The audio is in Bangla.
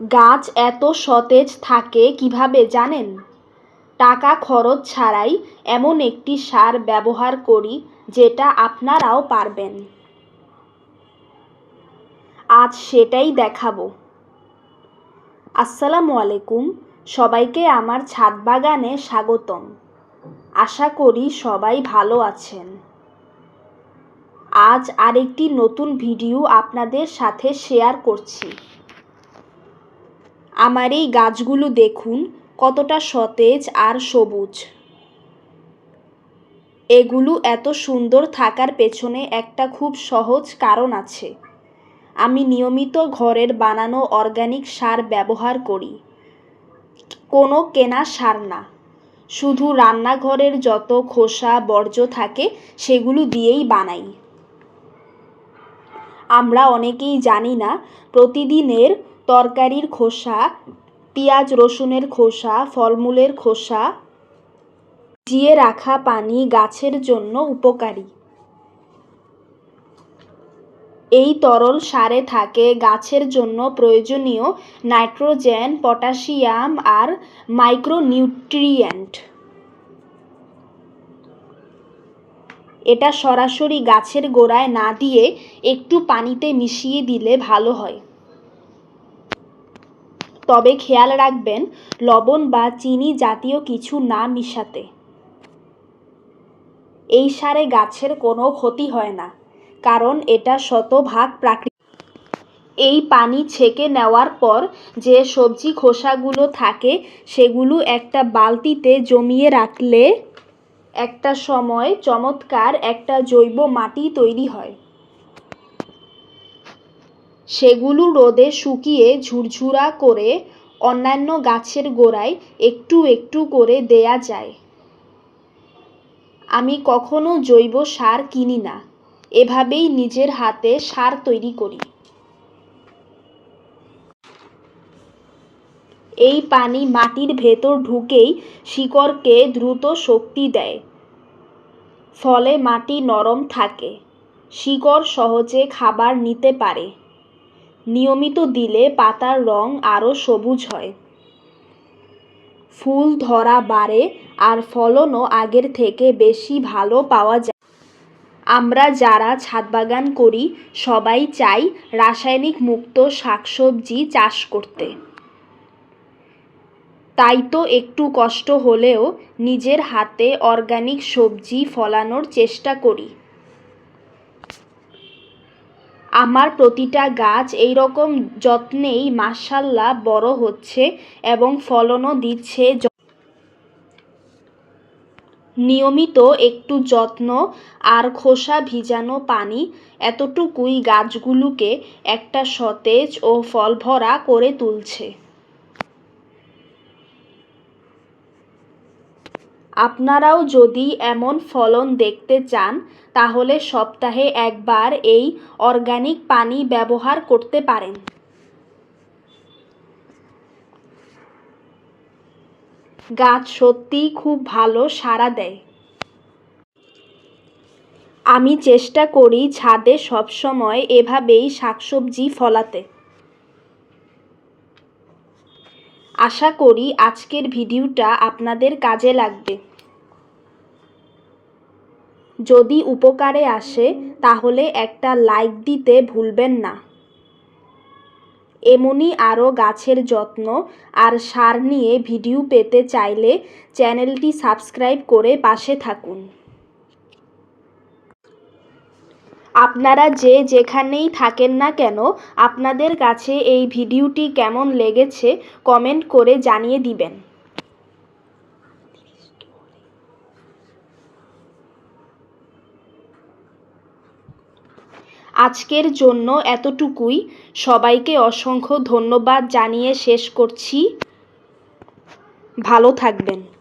গাছ এত সতেজ থাকে কীভাবে জানেন? টাকা খরচ ছাড়াই এমন একটি সার ব্যবহার করি যেটা আপনারাও পারবেন। আজ সেটাই দেখাবো। আসসালামু আলাইকুম, সবাইকে আমার ছাদ বাগানে স্বাগতম। আশা করি সবাই ভালো আছেন। আজ আরেকটি নতুন ভিডিও আপনাদের সাথে শেয়ার করছি। আমার এই গাছগুলো দেখুন, কতটা সতেজ আর সবুজ। এগুলো এত সুন্দর থাকার পেছনে একটা খুব সহজ কারণ আছে। আমি নিয়মিত ঘরের বানানো অর্গানিক সার ব্যবহার করি। কোনো কেনা সার না। শুধু রান্নাঘরের যত খোসা, বর্জ্য থাকে, সেগুলো দিয়েই বানাই। আমরা অনেকেই জানি না, প্রতিদিনের তরকারির খোসা, পেঁয়াজ রসুনের খোসা, ফলমূলের খোসা, ভিজিয়ে রাখা পানি গাছের জন্য উপকারী। এই তরল সারে থাকে গাছের জন্য প্রয়োজনীয় নাইট্রোজেন, পটাশিয়াম আর মাইক্রোনিউট্রিয়েন্ট। এটা সরাসরি গাছের গোড়ায় না দিয়ে একটু পানিতে মিশিয়ে দিলে ভালো হয়। তবে খেয়াল রাখবেন, লবণ বা চিনি জাতীয় কিছু না মিশাতে। এই সারে গাছের কোনো ক্ষতি হয় না, কারণ এটা শতভাগ প্রাকৃতিক এই পানি ছেঁকে নেওয়ার পর যে সবজি খোসাগুলো থাকে, সেগুলো একটা বালতিতে জমিয়ে রাখলে একটা সময় চমৎকার একটা জৈব মাটি তৈরি হয়। সেগুলো রোদে শুকিয়ে ঝুরঝুরা করে অন্যান্য গাছের গোড়ায় একটু একটু করে দেয়া যায়। আমি কখনো জৈব সার কিনি না। এভাবেই নিজের হাতে সার তৈরি করি। এই পানি মাটির ভেতর ঢুকেই শিকড়কে দ্রুত শক্তি দেয়। ফলে মাটি নরম থাকে। শিকড় সহজে খাবার নিতে পারে। নিয়মিত দিলে পাতার রং আরও সবুজ হয়। ফুল ধরা বাড়ে আর ফলনও আগের থেকে বেশি ভালো পাওয়া যায়। আমরা যারা ছাদ বাগান করি, সবাই চাই রাসায়নিক মুক্ত শাকসবজি চাষ করতে। তাই তো একটু কষ্ট হলেও নিজের হাতে অর্গানিক সবজি ফলানোর চেষ্টা করি। আমার প্রতিটা গাছ এই রকম যত্নেই মাসাল্লাহ বড় হচ্ছে এবং ফলনও দিচ্ছে নিয়মিত একটু যত্ন আর খোসা ভিজানো পানি এতটুকুই গাছগুলোকে একটা সতেজ ও ফলভরা করে তুলছে। আপনারাও যদি এমন ফলন দেখতে চান, তাহলে সপ্তাহে একবার এই অর্গানিক পানি ব্যবহার করতে পারেন। গাছ সত্যিই খুব ভালো সাড়া দেয়। আমি চেষ্টা করি ছাদে সবসময় এভাবেই শাকসবজি ফলাতে। আশা করি আজকের ভিডিওটা আপনাদের কাজে লাগবে। যদি উপকারে আসে, তাহলে একটা লাইক দিতে ভুলবেন না। এমনই আরও গাছের যত্ন আর সার নিয়ে ভিডিও পেতে চাইলে চ্যানেলটি সাবস্ক্রাইব করে পাশে থাকুন। আপনারা যে যেখানেই থাকেন না কেন, আপনাদের কাছে এই ভিডিওটি কেমন লেগেছে কমেন্ট করে জানিয়ে দিবেন। আজকের জন্য এতটুকুই। সবাইকে অসংখ্য ধন্যবাদ জানিয়ে শেষ করছি। ভালো থাকবেন।